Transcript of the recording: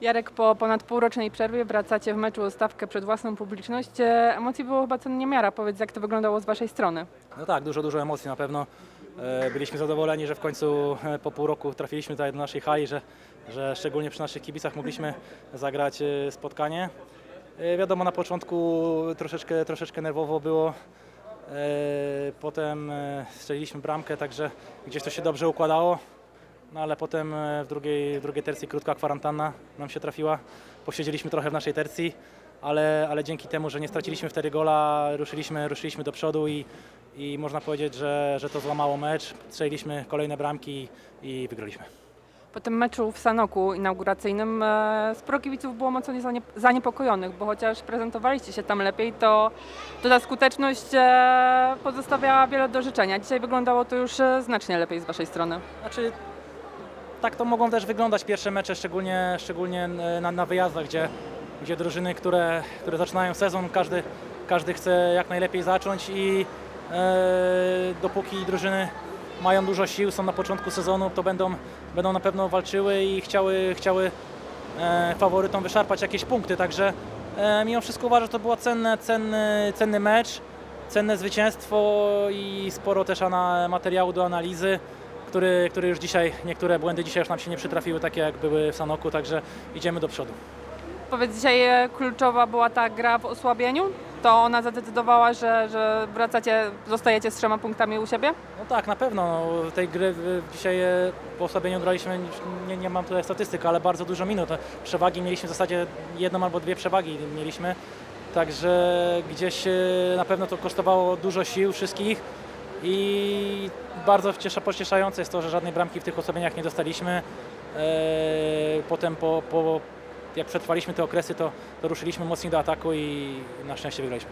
Jarek, po ponad półrocznej przerwie wracacie w meczu o stawkę przed własną publiczność. E, Emocji było chyba co niemiara. Powiedz, jak to wyglądało z waszej strony? No tak, dużo, dużo emocji na pewno. E, Byliśmy zadowoleni, że w końcu e, po pół roku trafiliśmy tutaj do naszej hali, że, że szczególnie przy naszych kibicach mogliśmy zagrać spotkanie. Wiadomo, na początku troszeczkę, troszeczkę nerwowo było. Potem strzeliliśmy bramkę, także gdzieś to się dobrze układało. No ale potem e, w drugiej, w drugiej tercji krótka kwarantanna nam się trafiła. Posiedzieliśmy trochę w naszej tercji, ale, ale dzięki temu, że nie straciliśmy wtedy gola, ruszyliśmy, ruszyliśmy do przodu i, i można powiedzieć, że, że to złamało mecz. Strzeliliśmy kolejne bramki i wygraliśmy. Po tym meczu w Sanoku inauguracyjnym e, sporo kibiców było mocno zanie- zaniepokojonych, bo chociaż prezentowaliście się tam lepiej, to, to ta skuteczność e, pozostawiała wiele do życzenia. Dzisiaj wyglądało to już znacznie lepiej z waszej strony. Znaczy, tak to mogą też wyglądać pierwsze mecze, szczególnie, szczególnie e, na, na wyjazdach, gdzie, gdzie drużyny, które, które zaczynają sezon, każdy, każdy chce jak najlepiej zacząć i e, dopóki drużyny mają dużo sił, są na początku sezonu, to będą, będą na pewno walczyły i chciały, chciały e, faworytom wyszarpać jakieś punkty, także e, mimo wszystko uważam, że to był cenny, cenny, cenny mecz, cenne zwycięstwo i sporo też materiału do analizy który, który już dzisiaj, niektóre błędy dzisiaj już nam się nie przytrafiły, takie jak były w Sanoku, także idziemy do przodu. Powiedz, dzisiaj e, kluczowa była ta gra w osłabieniu? To ona zadecydowała, że, że wracacie, zostajecie z trzema punktami u siebie? No tak, na pewno. No, tej gry dzisiaj e, po osłabieniu graliśmy, nie, nie mam tutaj statystyk, ale bardzo dużo minut. Przewagi mieliśmy w zasadzie jedną albo dwie przewagi mieliśmy, także gdzieś e, na pewno to kosztowało dużo sił wszystkich i bardzo ciesza, pocieszające jest to, że żadnej bramki w tych osłabieniach nie dostaliśmy. E, Potem po, po, jak przetrwaliśmy te okresy, to, to ruszyliśmy mocniej do ataku i na szczęście wygraliśmy.